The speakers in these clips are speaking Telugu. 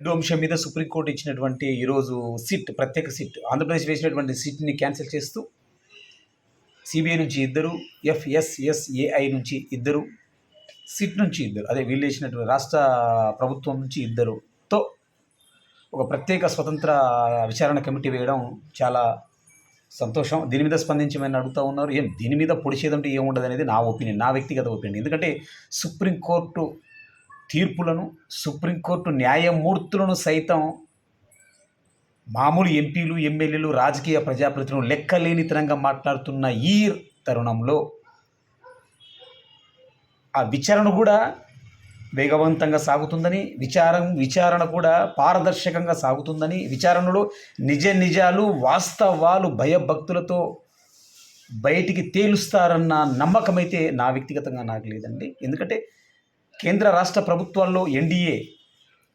రెండు అంశం మీద సుప్రీంకోర్టు ఇచ్చినటువంటి ఈరోజు సిట్ ప్రత్యేక సిట్ ఆంధ్రప్రదేశ్ వేసినటువంటి సిట్ని క్యాన్సిల్ చేస్తూ సిబిఐ నుంచి ఇద్దరు ఎఫ్ఎస్ఎస్ఏఐ నుంచి ఇద్దరు సిట్ నుంచి ఇద్దరు అదే వీళ్ళు వేసినటువంటి రాష్ట్ర ప్రభుత్వం నుంచి ఇద్దరుతో ఒక ప్రత్యేక స్వతంత్ర విచారణ కమిటీ వేయడం చాలా సంతోషం. దీని మీద స్పందించమని అడుగుతూ ఉన్నారు? ఏం దీని మీద పొడిచేదంటే ఏముండదు అనేది నా ఒపీనియన్ నా వ్యక్తిగత ఒపీనియన్. ఎందుకంటే సుప్రీంకోర్టు తీర్పులను సుప్రీంకోర్టు న్యాయమూర్తులను సైతం మామూలు ఎంపీలు ఎమ్మెల్యేలు రాజకీయ ప్రజాప్రతినిధులు లెక్కలేనితనంగా మాట్లాడుతున్న ఈ తరుణంలో ఆ విచారణ కూడా వేగవంతంగా సాగుతుందని విచారం విచారణ కూడా పారదర్శకంగా సాగుతుందని విచారణలో నిజ నిజాలు వాస్తవాలు భయభక్తులతో బయటికి తేలుస్తారన్న నమ్మకం అయితే నా వ్యక్తిగతంగా నాకు లేదండి. ఎందుకంటే కేంద్ర రాష్ట్ర ప్రభుత్వాల్లో ఎన్డీఏ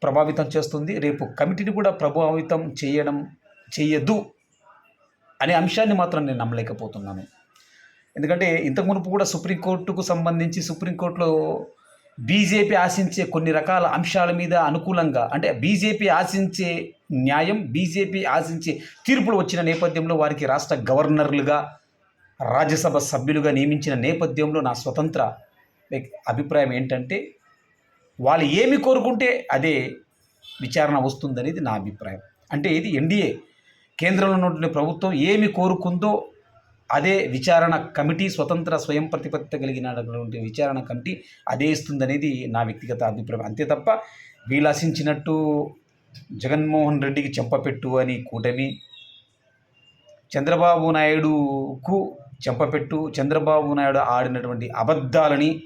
ప్రభావితం చేస్తుంది. రేపు కమిటీని కూడా ప్రభావితం చేయడం చేయదు అనే అంశాన్ని మాత్రం నేను నమ్మలేకపోతున్నాను. ఎందుకంటే ఇంతకు మునుపు కూడా సుప్రీంకోర్టుకు సంబంధించి సుప్రీంకోర్టులో బీజేపీ ఆశించే కొన్ని రకాల అంశాల మీద అనుకూలంగా అంటే బీజేపీ ఆశించే న్యాయం బీజేపీ ఆశించే తీర్పులు వచ్చిన నేపథ్యంలో వారికి రాష్ట్ర గవర్నర్లుగా రాజ్యసభ సభ్యులుగా నియమించిన నేపథ్యంలో నా స్వతంత్ర అభిప్రాయం ఏంటంటే వాళ్ళు ఏమి కోరుకుంటే అదే విచారణ వస్తుందనేది నా అభిప్రాయం. అంటే ఇది ఎన్డీఏ. కేంద్రంలో ఉన్నటువంటి ప్రభుత్వం ఏమి కోరుకుందో అదే విచారణ కమిటీ స్వతంత్ర స్వయం ప్రతిపత్తి కలిగినటువంటి విచారణ కమిటీ అదే ఇస్తుందనేది నా వ్యక్తిగత అభిప్రాయం. అంతే తప్ప వీలాసించినట్టు జగన్మోహన్ రెడ్డికి చెంపపెట్టు అని కూటమి చంద్రబాబు నాయుడుకు చెంపపెట్టు చంద్రబాబు నాయుడు ఆడినటువంటి అబద్ధాలని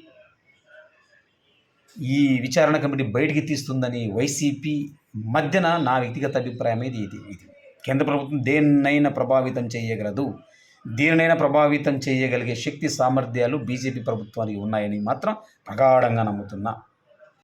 ఈ విచారణ కమిటీ బయటికి తీస్తుందని వైసీపీ మధ్యన నా వ్యక్తిగత అభిప్రాయం ఇది ఇది ఇది. కేంద్ర ప్రభుత్వం దేన్నైనా ప్రభావితం చేయగలదు. దేనినైనా ప్రభావితం చేయగలిగే శక్తి సామర్థ్యాలు బీజేపీ ప్రభుత్వానికి ఉన్నాయని మాత్రం ప్రగాఢంగా నమ్ముతున్నా.